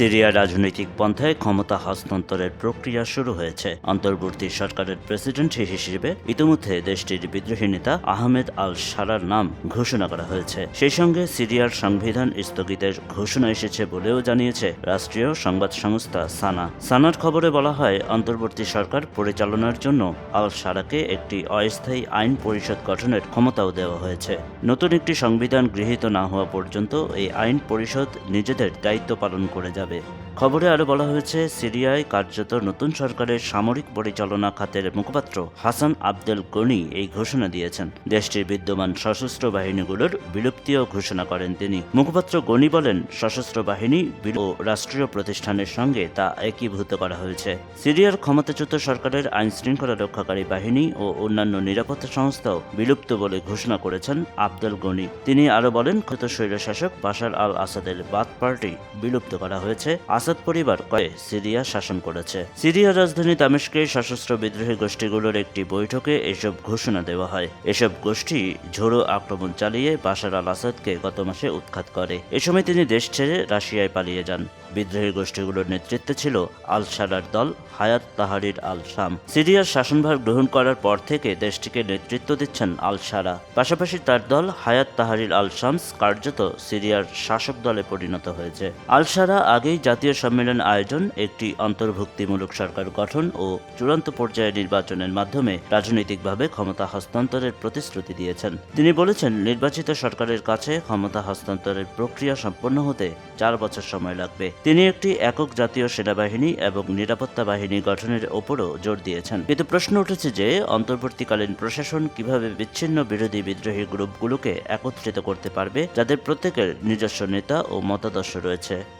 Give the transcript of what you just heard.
Syria রাজনৈতিক পন্থায় ক্ষমতা হস্তান্তরের প্রক্রিয়া শুরু হয়েছে। অন্তর্বর্তী সরকারের প্রেসিডেন্ট হিসেবে ইতিমধ্যে দেশটির বিদ্রোহী নেতা আহমেদ আল সারার নাম ঘোষণা করা হয়েছে। সেই সঙ্গে সিরিয়ার সংবিধান স্থগিতের ঘোষণা এসেছে বলেও জানিয়েছে রাষ্ট্রীয় সংবাদ সংস্থা সানা। সানার খবরে বলা হয়, অন্তর্বর্তী সরকার পরিচালনার জন্য আল সারাকে একটি অস্থায়ী আইন পরিষদ গঠনের ক্ষমতাও দেওয়া হয়েছে। নতুন একটি সংবিধান গৃহীত না হওয়া পর্যন্ত এই আইন পরিষদ নিজেদের দায়িত্ব পালন করে যাবে। যাবে খবরে আরও বলা হয়েছে, সিরিয়ায় কার্যত নতুন সরকারের সামরিক পরিচালনা খাতের মুখপাত্র হাসান আবদেল গনি এই ঘোষণা দিয়েছেন। দেশটির বিদ্যমান সশস্ত্র বাহিনীগুলোর বিলুপ্তিও ঘোষণা করেন তিনি। মুখপাত্র গনি বলেন, সশস্ত্র বাহিনী ও রাষ্ট্রীয় প্রতিষ্ঠানের সঙ্গে তা একীভূত করা হয়েছে। সিরিয়ার ক্ষমতাচ্যুত সরকারের আইন শৃঙ্খলা রক্ষাকারী বাহিনী ও অন্যান্য নিরাপত্তা সংস্থাও বিলুপ্ত বলে ঘোষণা করেছেন আবদুল গনি। তিনি আরও বলেন ক্ষত স্বৈরশাসক বাশার আল আসাদের বাদ পার্টি বিলুপ্ত করা হয়েছে। আসাদ পরিবার কয়ে সিরিয়া শাসন করেছে। সিরিয়া রাজধানী দামেস্কে সশস্ত্র বিদ্রোহী গোষ্ঠীগুলোর একটি বৈঠকে এসব ঘোষণা দেওয়া হয়। এসব গোষ্ঠী ঝোড়ো আক্রমণ চালিয়ে বাশার আল আসাদকে গত মাসে উৎখাত করে। এ সময় তিনি দেশ ছেড়ে রাশিয়ায় পালিয়ে যান। বিদ্রোহী গোষ্ঠীগুলোর নেতৃত্বে ছিল আল সারার দল হায়াত তাহারির আল শাম সিরিয়ার শাসনভার গ্রহণ করার পর থেকে দেশটিকে নেতৃত্ব দিচ্ছেন আল সারা পাশাপাশি তার দল হায়াত তাহারির আল শামস কার্যত সিরিয়ার শাসক দলে পরিণত হয়েছে। আল সারা আগেই জাতীয় সম্মেলন আয়োজন, একটি অন্তর্ভুক্তিমূলক সরকার গঠন ও চূড়ান্ত পর্যায়ে নির্বাচনের মাধ্যমে রাজনৈতিকভাবে ক্ষমতা হস্তান্তরের প্রতিশ্রুতি দিয়েছেন। তিনি বলেছেন, নির্বাচিত সরকারের কাছে ক্ষমতা হস্তান্তরের প্রক্রিয়া সম্পন্ন হতে চার বছর সময় লাগবে। তিনি একটি একক জাতীয় সেনাবাহিনী এবং নিরাপত্তা বাহিনী গঠনের ওপরও জোর দিয়েছেন। কিন্তু প্রশ্ন উঠেছে যে, অন্তর্বর্তীকালীন প্রশাসন কীভাবে বিচ্ছিন্ন বিরোধী বিদ্রোহী গ্রুপগুলোকে একত্রিত করতে পারবে, যাদের প্রত্যেকের নিজস্ব নেতা ও মতাদর্শ রয়েছে।